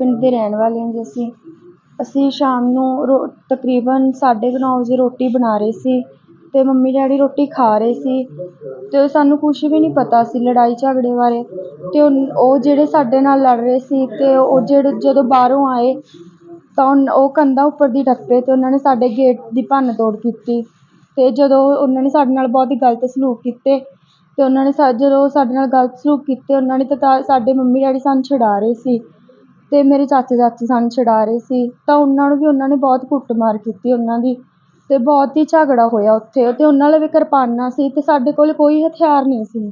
ਪਿੰਡ ਦੇ ਰਹਿਣ ਵਾਲੇ ਹਾਂ ਜੀ ਅਸੀਂ। ਅਸੀਂ ਸ਼ਾਮ ਨੂੰ ਰੋ, ਤਕਰੀਬਨ ਸਾਢੇ ਕੁ ਨੌ ਵਜੇ ਰੋਟੀ ਬਣਾ ਰਹੇ ਸੀ ਅਤੇ ਮੰਮੀ ਡੈਡੀ ਰੋਟੀ ਖਾ ਰਹੇ ਸੀ ਅਤੇ ਸਾਨੂੰ ਕੁਛ ਵੀ ਨਹੀਂ ਪਤਾ ਸੀ ਲੜਾਈ ਝਗੜੇ ਬਾਰੇ। ਅਤੇ ਉਹ ਉਹ ਜਿਹੜੇ ਸਾਡੇ ਨਾਲ ਲੜ ਰਹੇ ਸੀ ਅਤੇ ਉਹ ਜਿਹੜੇ ਜਦੋਂ ਬਾਹਰੋਂ ਆਏ ਤਾਂ ਉਨ, ਉਹ ਕੰਧਾਂ ਉੱਪਰ ਦੀ ਟੱਪੇ ਅਤੇ ਉਹਨਾਂ ਨੇ ਸਾਡੇ ਗੇਟ ਦੀ ਭੰਨ ਤੋੜ ਕੀਤੀ ਅਤੇ ਜਦੋਂ ਉਹਨਾਂ ਨੇ ਸਾਡੇ ਨਾਲ ਬਹੁਤ ਹੀ ਗਲਤ ਸਲੂਕ ਕੀਤੇ ਅਤੇ ਉਹਨਾਂ ਨੇ ਸਾ, ਜਦੋਂ ਸਾਡੇ ਨਾਲ ਗਲਤ ਸਲੂਕ ਕੀਤੇ ਉਹਨਾਂ ਨੇ ਤਾਂ ਤਾਂ ਸਾਡੇ ਮੰਮੀ ਡੈਡੀ ਸਾਨੂੰ ਛੁਡਾ ਰਹੇ ਸੀ। ਅਤੇ ਮੇਰੇ ਚਾਚਾ ਚਾਚੀ ਸਾਨੂੰ ਛੁਡਾ ਰਹੇ ਸੀ ਤਾਂ ਉਹਨਾਂ ਨੂੰ ਵੀ ਉਹਨਾਂ ਨੇ ਬਹੁਤ ਕੁੱਟਮਾਰ ਕੀਤੀ ਉਹਨਾਂ ਦੀ ਅਤੇ ਬਹੁਤ ਹੀ ਝਗੜਾ ਹੋਇਆ ਉੱਥੇ ਅਤੇ ਉਹਨਾਂ ਲਵੇ ਕਿਰਪਾਨਾਂ ਸੀ ਅਤੇ ਸਾਡੇ ਕੋਲ ਕੋਈ ਹਥਿਆਰ ਨਹੀਂ ਸੀ।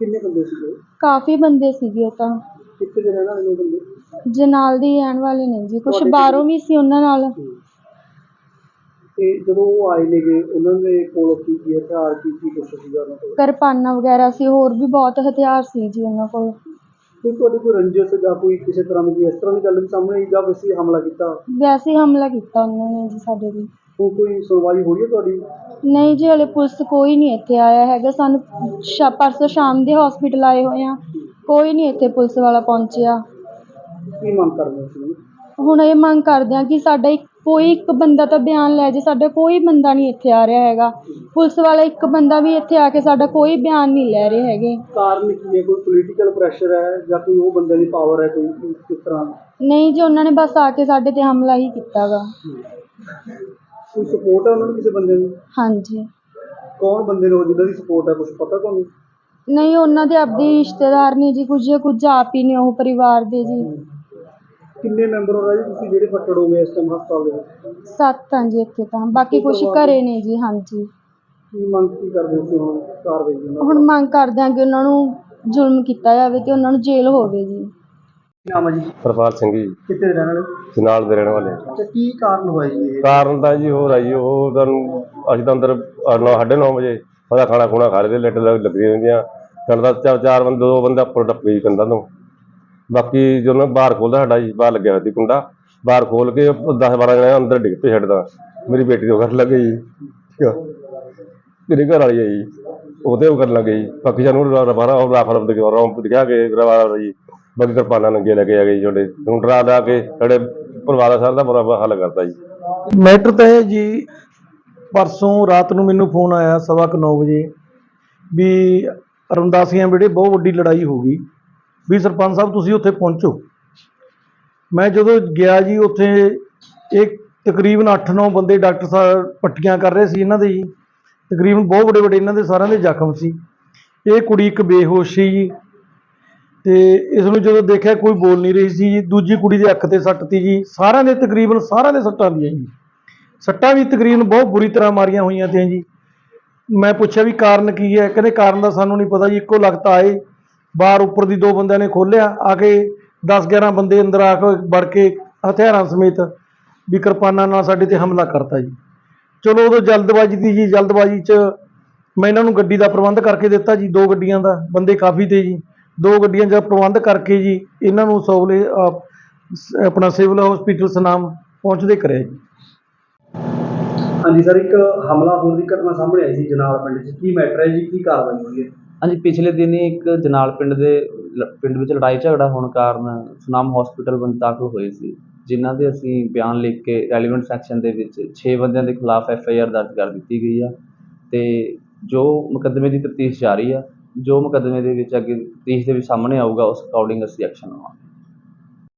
ਕਿੰਨੇ ਬੰਦੇ ਸੀਗੇ? ਕਾਫੀ ਬੰਦੇ ਸੀਗੇ ਉਹ ਤਾਂ। ਕਿੱਥੇ ਦੇ ਰਹਿਣ ਵਾਲੇ ਨੇ ਬੰਦੇ? ਜਨਾਲ ਦੇ ਰਹਿਣ ਵਾਲੇ ਨੇ ਜੀ ਕੁਛ ਤੁਹਾਡੇ ਬਾਹਰੋਂ ਵੀ ਸੀ ਉਹਨਾਂ ਨਾਲ। ਤੇ ਜਦੋਂ ਉਹ ਆਏ ਨੇਗੇ ਉਹਨਾਂ ਦੇ ਕੋਲ ਕੀ ਕੀ ਹਥਿਆਰ ਕੀ ਕੀ ਕੁਛ ਸੀਗਾ ਉਹਨਾਂ ਕੋਲ? ਕਿਰਪਾਨਾਂ ਵਗੈਰਾ ਸੀ ਹੋਰ ਵੀ ਬਹੁਤ ਹਥਿਆਰ ਸੀ ਜੀ ਉਹਨਾਂ ਕੋਲ। ਕੋਈ ਤੁਹਾਡੀ ਕੋਈ ਰੰਜਿਸ਼ ਜਾਂ ਕੋਈ ਕਿਸੇ ਤਰ੍ਹਾਂ ਦੀ ਇਸ ਤਰ੍ਹਾਂ ਦੀ ਗੱਲ ਵੀ ਸਾਹਮਣੇ ਆਈ ਜਾਂ ਵੈਸੇ ਹੀ ਹਮਲਾ ਕੀਤਾ? ਵੈਸੇ ਹੀ ਹਮਲਾ ਕੀਤਾ ਉਹਨਾਂ ਨੇ ਜੀ ਸਾਡੇ 'ਤੇ ਹੁਣ ਕੋਈ ਸੁਣਵਾਈ ਹੋ ਰਹੀ ਹੈ ਤੁਹਾਡੀ? ਨਹੀਂ ਜੀ ਹਲੇ ਪੁਲਿਸ ਕੋਈ ਨਹੀਂ ਇੱਥੇ ਆਇਆ ਹੈਗਾ। ਸਾਨੂੰ ਸ਼ਾ ਪਰਸੋਂ ਸ਼ਾਮ ਦੇ ਹੌਸਪੀਟਲ ਆਏ ਹੋਏ ਆ ਕੋਈ ਨਹੀਂ ਇੱਥੇ ਪੁਲਿਸ ਵਾਲਾ ਪਹੁੰਚਿਆ। ਕੀ ਮੰਗ ਕਰਦੇ ਹੋ ਤੁਸੀਂ? ਹੁਣ ਇਹ ਮੰਗ ਕਰਦੇ ਆ ਕਿ ਸਾਡਾ ਇੱਕ ਕੋਈ ਇੱਕ ਬੰਦਾ ਤਾਂ ਬਿਆਨ ਲੈ ਜੇ ਸਾਡਾ ਕੋਈ ਬੰਦਾ ਨਹੀਂ ਇੱਥੇ ਆ ਰਿਹਾ ਹੈਗਾ। ਪੁਲਿਸ ਵਾਲਾ ਇੱਕ ਬੰਦਾ ਵੀ ਇੱਥੇ ਆ ਕੇ ਸਾਡਾ ਕੋਈ ਬਿਆਨ ਨਹੀਂ ਲੈ ਰਹੇ ਹੈਗੇ। ਕਾਰਨ ਕੀ ਹੈ? ਕੋਈ ਪੋਲੀਟੀਕਲ ਪ੍ਰੈਸ਼ਰ ਹੈ ਜਾਂ ਕੋਈ ਉਹ ਬੰਦੇ ਦੀ ਪਾਵਰ ਹੈ ਕੋਈ ਕੀ- ਕਿਸ ਤਰ੍ਹਾਂ? ਨਹੀਂ ਜੀ ਉਹਨਾਂ ਨੇ ਬਸ ਆ ਕੇ ਸਾਡੇ ਤੇ ਹਮਲਾ ਹੀ ਕੀਤਾ ਗਾ। ਕੋਈ ਸਪੋਰਟ ਹੈ ਉਹਨਾਂ ਨੂੰ ਕਿਸੇ ਬੰਦੇ ਦੀ? ਹਾਂਜੀ। ਕੌਣ ਬੰਦੇ ਨੇ ਉਹ ਜਿਨ੍ਹਾਂ ਦੀ ਸਪੋਰਟ ਹੈ? ਕੁਝ ਪਤਾ ਤੁਹਾਨੂੰ? ਨਹੀਂ ਉਹਨਾਂ ਦੇ ਆਪਦੇ ਰਿਸ਼ਤੇਦਾਰ ਨੇ ਜੀ ਕੁਝ ਕੁਝ ਆਪ ਹੀ ਨੇ ਉਹ ਪਰਿਵਾਰ ਦੇ ਜੀ। ਕਿੰਨੇ ਮੈਂਬਰ ਹੋ ਰਹੇ ਜੀ ਤੁਸੀਂ ਜਿਹੜੇ ਫੱਟੜ ਹੋ ਗਏ ਇਸ ਟਾਈਮ ਹਸਪਤਾਲ ਦੇ ਵਿੱਚ? ਸੱਤ ਹਾਂ ਜੀ ਇੱਥੇ ਤਾਂ। ਬਾਕੀ ਕੁਝ ਘਰੇ ਨੇ ਜੀ ਹਾਂਜੀ। ਕੀ ਮੰਗ ਕੀ ਕਰਦੇ ਹੋ ਤੁਸੀਂ ਹੁਣ ਕਾਰਵਾਈ ਦੀ? ਹੁਣ ਮੰਗ ਕਰਦੇ ਹਾਂ ਕਿ ਉਹਨਾਂ ਨੂੰ ਜ਼ੁਲਮ ਕੀਤਾ ਜਾਵੇ ਤੇ ਉਹਨਾਂ ਨੂੰ ਜੇਲ੍ਹ ਹੋਵੇ ਜੀ। ਕੀ ਨਾਮ ਹੈ ਜੀ? ਪ੍ਰਪਾਲ ਸਿੰਘ ਜੀ। ਕਿੱਥੇ ਦੇ ਰਹਿਣ ਵਾਲੇ ਤੇ ਨਾਲ ਦੇ ਰਹਿਣ ਵਾਲੇ ਹਾਂ। ਅੱਛਾ ਕੀ ਕਾਰਨ ਹੋਇਆ ਜੀ ਇਹ? ਕਾਰਨ ਤਾਂ ਜੀ ਹੋਰ ਆ ਜੀ ਉਹ ਤੁਹਾਨੂੰ ਅਸੀਂ ਤਾਂ ਅੰਦਰ ਅਹ ਨੌ ਸਾਢੇ ਨੌ ਵਜੇ ਉਹਦਾ ਖਾਣਾ ਖੂਣਾ ਖਾ ਲਏ ਲੈਟ ਲੱਗੀਆਂ ਹੁੰਦੀਆਂ। ਕੰਦਾ ਚਾਰ ਚਾਰ ਬੰਦੇ ਦੋ ਬੰਦੇ ਉੱਪਰ ਟੱਪ ਕੰਦਾ ਤੋਂ। ਬਾਕੀ ਜਦੋਂ ਮੈਂ ਬਾਹਰ ਖੋਲਦਾ ਸਾਡਾ ਜੀ, ਬਾਹਰ ਲੱਗਿਆ ਹੋਇਆ ਸੀ ਕੁੰਡਾ, ਬਾਹਰ ਖੋਲ ਕੇ 10 12 ਜਣੇ ਅੰਦਰ ਡਿੱਗ ਪਏ ਛੱਡਦਾ ਮੇਰੀ ਬੇਟੀ ਦੇ ਘਰ ਲੱਗੇ ਜੀ, ਠੀਕ ਆ? ਮੇਰੇ ਘਰ ਵਾਲੀ ਆ ਜੀ ਉਹਦੇ ਉਹ ਕਰਨ ਲੱਗੇ ਜੀ। ਬਾਕੀ ਸਾਨੂੰ ਰਬਾਰਾ ਉਹ ਰਾਫਲ ਦੇ ਰੌਂਪ ਦਿਖਾ ਕੇ ਰਬਾਰਾ ਜੀ। ਬਾਕੀ ਕਿਰਪਾਨਾਂ ਨੰਗੇ ਲੈ ਕੇ ਆ ਗਏ ਜੀ ਤੁਹਾਡੇ ਹੁਣ ਡਰਾ ਲਾ ਕੇ ਸਾਡੇ ਪਰਿਵਾਰ ਸਾਰ ਦਾ ਬੁਰਾ ਹਾਲ ਕਰਦਾ ਜੀ। ਮੈਟਰ ਤਾਂ ਇਹ ਜੀ, ਪਰਸੋਂ ਰਾਤ ਨੂੰ ਮੈਨੂੰ ਫੋਨ ਆਇਆ ਸਵਾ ਕੁ ਨੌ ਵਜੇ, ਵੀ ਰਮਦਾਸੀਆਂ ਵੇੜੇ ਬਹੁਤ ਵੱਡੀ ਲੜਾਈ ਹੋ ਗਈ। ਵੀ ਸਰਪੰਚ ਸਾਹਿਬ, ਤੁਸੀਂ ਉੱਥੇ ਪਹੁੰਚੋ। ਮੈਂ ਜਦੋਂ ਗਿਆ ਜੀ, ਉੱਥੇ ਇੱਕ ਤਕਰੀਬਨ 8-9 ਬੰਦੇ ਡਾਕਟਰ ਸਾਹਿਬ ਪੱਟੀਆਂ ਕਰ ਰਹੇ ਸੀ ਇਹਨਾਂ ਦੇ ਜੀ। ਤਕਰੀਬਨ ਬਹੁਤ ਵੱਡੇ ਵੱਡੇ ਇਹਨਾਂ ਦੇ ਸਾਰਿਆਂ ਦੇ ਜ਼ਖਮ ਸੀ। ਇਹ ਕੁੜੀ ਇੱਕ ਬੇਹੋਸ਼ ਸੀ ਜੀ। ਤੇ ਇਸ ਨੂੰ ਜਦੋਂ ਦੇਖਿਆ, ਕੋਈ ਬੋਲ ਨਹੀਂ ਰਹੀ ਸੀ ਜੀ। ਦੂਜੀ ਕੁੜੀ ਦੇ ਅੱਖ ਤੇ ਸੱਟ ਤੀ ਜੀ। ਸਾਰਿਆਂ ਦੇ ਤਕਰੀਬਨ, ਸਾਰਿਆਂ ਦੇ ਸੱਟਾਂ ਦੀਆਂ ਜੀ। ਸੱਟਾਂ ਵੀ ਤਕਰੀਬਨ ਬਹੁਤ ਬੁਰੀ ਤਰ੍ਹਾਂ ਮਾਰੀਆਂ ਹੋਈਆਂ ਤੇ ਜੀ। ਮੈਂ ਪੁੱਛਿਆ ਵੀ ਕਾਰਨ ਕੀ ਹੈ? ਕਹਿੰਦੇ ਕਾਰਨ ਦਾ ਸਾਨੂੰ ਨਹੀਂ ਪਤਾ ਜੀ। ਇੱਕੋ ਲਗਤ ਆਏ। ਬਾਹਰ ਉੱਪਰ ਦੀ ਦੋ ਬੰਦਿਆਂ ਨੇ ਖੋਲਿਆ ਆ ਕੇ 10 11 ਬੰਦੇ ਅੰਦਰ ਆ ਕੇ ਵੜ ਕੇ ਹਥਿਆਰਾਂ ਸਮੇਤ ਵੀ ਕਿਰਪਾਨਾਂ ਨਾਲ ਸਾਡੇ ਤੇ ਹਮਲਾ ਕਰਤਾ ਜੀ। ਚਲੋ ਉਦੋਂ ਜਲਦਬਾਜ਼ੀ ਦੀ ਜੀ, ਜਲਦਬਾਜ਼ੀ 'ਚ ਮੈਂ ਇਹਨਾਂ ਨੂੰ ਗੱਡੀ ਦਾ ਪ੍ਰਬੰਧ ਕਰਕੇ ਦਿੱਤਾ ਜੀ, ਦੋ ਗੱਡੀਆਂ ਦਾ, ਬੰਦੇ ਕਾਫੀ ਤੇ ਜੀ। ਦੋ ਗੱਡੀਆਂ ਦਾ ਪ੍ਰਬੰਧ ਕਰਕੇ ਜੀ ਇਹਨਾਂ ਨੂੰ ਸੋਵਲੇ ਆਪਣਾ ਸਿਵਲ ਹਸਪੀਟਲ ਸਨਾਮ ਪਹੁੰਚਦੇ ਕਰਿਆ ਜੀ। ਹਾਂਜੀ ਸਰ, ਇੱਕ ਹਮਲਾ ਹੋਣ ਦੀ ਘਟਨਾ ਸਾਹਮਣੇ ਆਈ ਸੀ ਜਨਾਲ ਪਿੰਡ 'ਚ। ਕੀ ਮੈਟਰ ਹੈ ਜੀ? ਕੀ ਕਾਰਵਾਈ ਹੋਈ ਹੈ? ਹਾਂਜੀ, ਪਿਛਲੇ ਦਿਨ ਹੀ ਇੱਕ ਜਨਾਲ ਪਿੰਡ ਦੇ ਲ- ਪਿੰਡ ਵਿੱਚ ਲੜਾਈ ਝਗੜਾ ਹੋਣ ਕਾਰਨ ਸੁਨਾਮ ਹਸਪੀਟਲ ਵਿੱਚ ਦਾਖਲ ਹੋਏ ਸੀ, ਜਿਨ੍ਹਾਂ ਦੇ ਅਸੀਂ ਬਿਆਨ ਲਿਖ ਕੇ ਰੈਲੀਵੈਂਟ ਸੈਕਸ਼ਨ ਦੇ ਵਿੱਚ ਛੇ ਬੰਦਿਆਂ ਦੇ ਖਿਲਾਫ ਐਫ ਆਈ ਆਰ ਦਰਜ ਕਰ ਦਿੱਤੀ ਗਈ ਆ। ਅਤੇ ਜੋ ਮੁਕੱਦਮੇ ਦੀ ਤਫਤੀਸ਼ ਜਾਰੀ ਆ, ਜੋ ਮੁਕੱਦਮੇ ਦੇ ਵਿੱਚ ਅੱਗੇ ਤਫਤੀਸ਼ ਦੇ ਵਿੱਚ ਸਾਹਮਣੇ ਆਊਗਾ, ਉਸ ਅਕੋਰਡਿੰਗ ਅਸੀਂ ਐਕਸ਼ਨ ਲਵਾਂਗੇ।